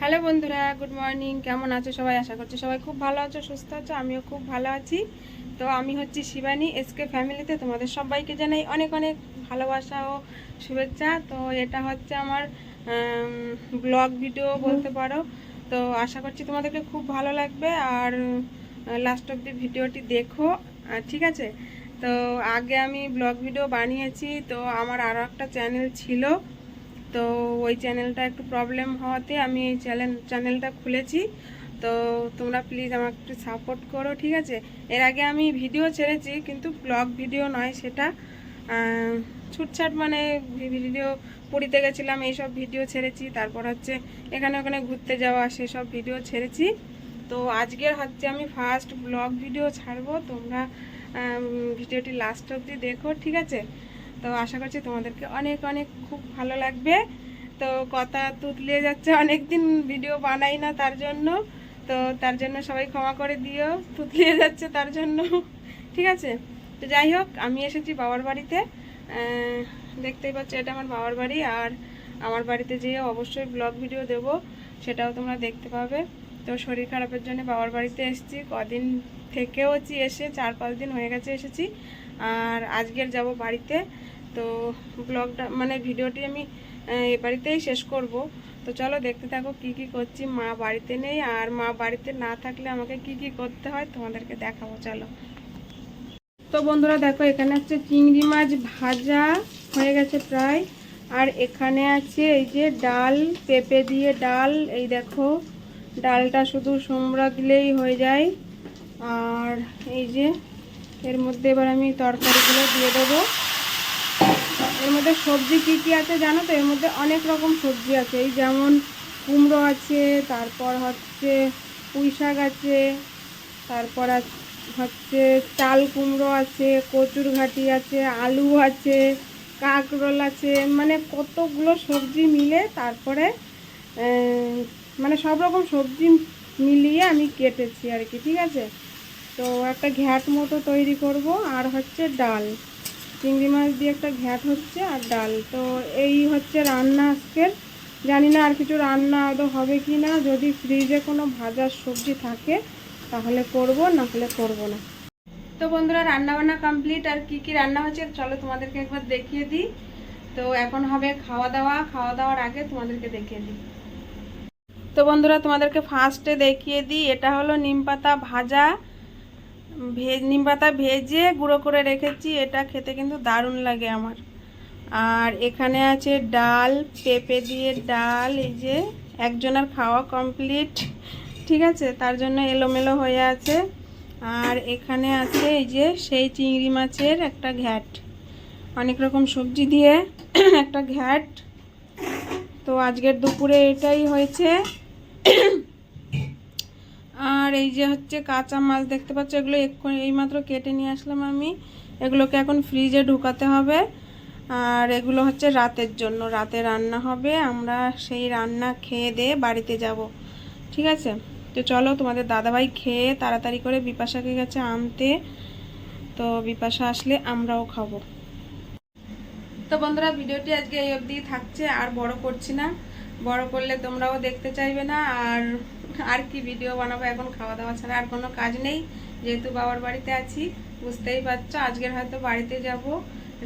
Hello বন্ধুরা good morning কেমন আছো সবাই? আশা করছি সবাই খুব ভালো আছো, সুস্থ আছো, আমিও খুব ভালো আছি। তো আমি হচ্ছি শিবানী এসকে ফ্যামিলিতে তোমাদের সবাইকে জানাই অনেক অনেক ভালোবাসা ও শুভেচ্ছা। তো এটা হচ্ছে আমার ব্লগ ভিডিও বলতে পারো। তো আশা করছি তোমাদেরকে খুব ভালো লাগবে। আর লাস্ট অব্দি ভিডিওটি দেখো। ঠিক আছে? তো আগে আমি ব্লগ ভিডিও বানিয়েছি। তো আমার আরও একটা চ্যানেল ছিল। তো ওই চ্যানেলটা একটু প্রবলেম হওয়াতে আমি এই চ্যানেল চ্যানেলটা খুলেছি। তো তোমরা প্লিজ আমাকে একটু সাপোর্ট করো, ঠিক আছে? এর আগে আমি ভিডিও ছেড়েছি, কিন্তু ব্লগ ভিডিও নয় সেটা। ছুটছাট মানে ভিডিও পুরীতে গেছিলাম, এইসব ভিডিও ছেড়েছি। তারপর হচ্ছে এখানে ওখানে ঘুরতে যাওয়া, সেসব ভিডিও ছেড়েছি। তো আজকের হচ্ছে আমি ফার্স্ট ব্লগ ভিডিও ছাড়বো। তোমরা ভিডিওটি লাস্ট অবধি দেখো, ঠিক আছে? তো আশা করছি তোমাদেরকে অনেক অনেক খুব ভালো লাগবে। তো কথা তুতলিয়ে যাচ্ছে অনেক দিন ভিডিও বানাই না তার জন্য। তো তার জন্য সবাই ক্ষমা করে দিও তুতলিয়ে যাচ্ছে তার জন্য। ঠিক আছে? তো যাই হোক, আমি এসেছি বাবার বাড়িতে। দেখতেই পাচ্ছ, এটা আমার বাবার বাড়ি। আর আমার বাড়িতে যেয়ে অবশ্যই ব্লগ ভিডিও দেব, সেটাও তোমরা দেখতে পাবে। তো শরীর খারাপের জন্য বাবার বাড়িতে এসেছি। কদিন থেকেওছি এসে, চার, পাঁচ দিন হয়ে গেছে এসেছি। আর আজকের যাব বাড়িতে। তো ব্লগটা মানে ভিডিওটি আমি এ বাড়িতেই শেষ করব। তো চলো দেখতে থাকো কি কি করছি। মা বাড়িতে নেই আর মা বাড়িতে না থাকলে আমাকে কি কি করতে হয় তোমাদেরকে দেখাবো, চলো। তো বন্ধুরা দেখো, এখানে হচ্ছে চিংড়ি মাছ ভাজা হয়ে গেছে প্রায়। আর এখানে আছে এই যে ডাল, পেঁপে দিয়ে ডাল, এই দেখো। ডালটা শুধু সোমরা দিলেই হয়ে যায়। আর এই যে এর মধ্যে এবার আমি তরকারিগুলো দিয়ে দেবো। এর মধ্যে সবজি কি কি আছে জানো তো? এর মধ্যে অনেক রকম সবজি আছে। এই যেমন কুমড়ো আছে, তারপর হচ্ছে পুঁই শাক আছে, তারপর হচ্ছে চাল কুমড়ো আছে, কচুর ঘাটি আছে, আলু আছে, কাঁকরোল আছে মানে কতগুলো সবজি মিলে তারপরে মানে সব রকম সবজি মিলিয়ে আমি কেটেছি আর কি, ঠিক আছে? তো একটা ঘ্যাট মতো তৈরি করব, আর হচ্ছে ডাল। চিংড়ি মাছ দিয়ে একটা ঘ্যাট হচ্ছে আর ডাল। তো এই হচ্ছে রান্না আজকের। জানি না আর কিছু রান্না আদৌ হবে কি না। যদি ফ্রিজে কোনো ভাজার সবজি থাকে, তাহলে করব, না হলে করব না। তো বন্ধুরা রান্না বান্না কমপ্লিট আর কি কি রান্না হচ্ছে, চলো তোমাদেরকে একবার দেখিয়ে দিই। তো এখন হবে খাওয়া দাওয়া খাওয়া দাওয়ার আগে তোমাদেরকে দেখিয়ে দিই। তো বন্ধুরা, তোমাদেরকে ফার্স্টে দেখিয়ে দিই। এটা হলো নিম পাতা ভাজা। ভেজ নিম পাতা ভেজে গুঁড়ো করে রেখেছি, এটা খেতে কিন্তু দারুণ লাগে আমার। আর এখানে আছে ডাল, পেঁপে দিয়ে ডাল, এই যে একজনের খাওয়া কমপ্লিট ঠিক আছে? তার জন্য এলোমেলো হয়ে আছে। আর এখানে আছে এই যে সেই চিংড়ি মাছের একটা ঘ্যাট। অনেক রকম সবজি দিয়ে একটা ঘ্যাট। তো আজকের দুপুরে এটাই হয়েছে। এই যে হচ্ছে কাঁচা মাছ দেখতে পাচ্ছ, এগুলো এক্ষুনি এইমাত্র কেটে নিয়ে আসলাম আমি। এগুলোকে এখন ফ্রিজে ঢুকাতে হবে। আর এগুলো হচ্ছে রাতের জন্য, রাতে রান্না হবে। আমরা সেই রান্না খেয়ে দিয়ে বাড়িতে যাব। ঠিক আছে? তো চলো, তোমাদের দাদাভাই খেয়ে তাড়াতাড়ি করে বিপাশাকে গেছে আনতে। তো বিপাশা আসলে আমরাও খাব। তো বন্ধুরা, ভিডিওটি আজকে এই অবধি থাকছে। আর বড় করছি না। বড় করলে তোমরাও দেখতে চাইবে না, আর আর কি ভিডিও বানাবো এখন খাওয়া দাওয়া ছাড়া আর কোনো কাজ নেই। যেহেতু বাবার বাড়িতে আছি, বুঝতেই পারছ, আজকের হয়তো বাড়িতে যাব।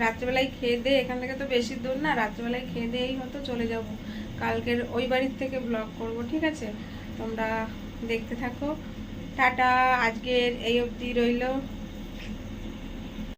রাত্রেবেলায় খেয়ে দিয়ে, এখান থেকে তো বেশি দূর না, রাত্রেবেলায় খেয়ে দিয়েই হয়তো চলে যাব। কালকের ওই বাড়ির থেকে ব্লগ করব, ঠিক আছে? তোমরা দেখতে থাকো। টাটা, আজকের এই অবধি রইল।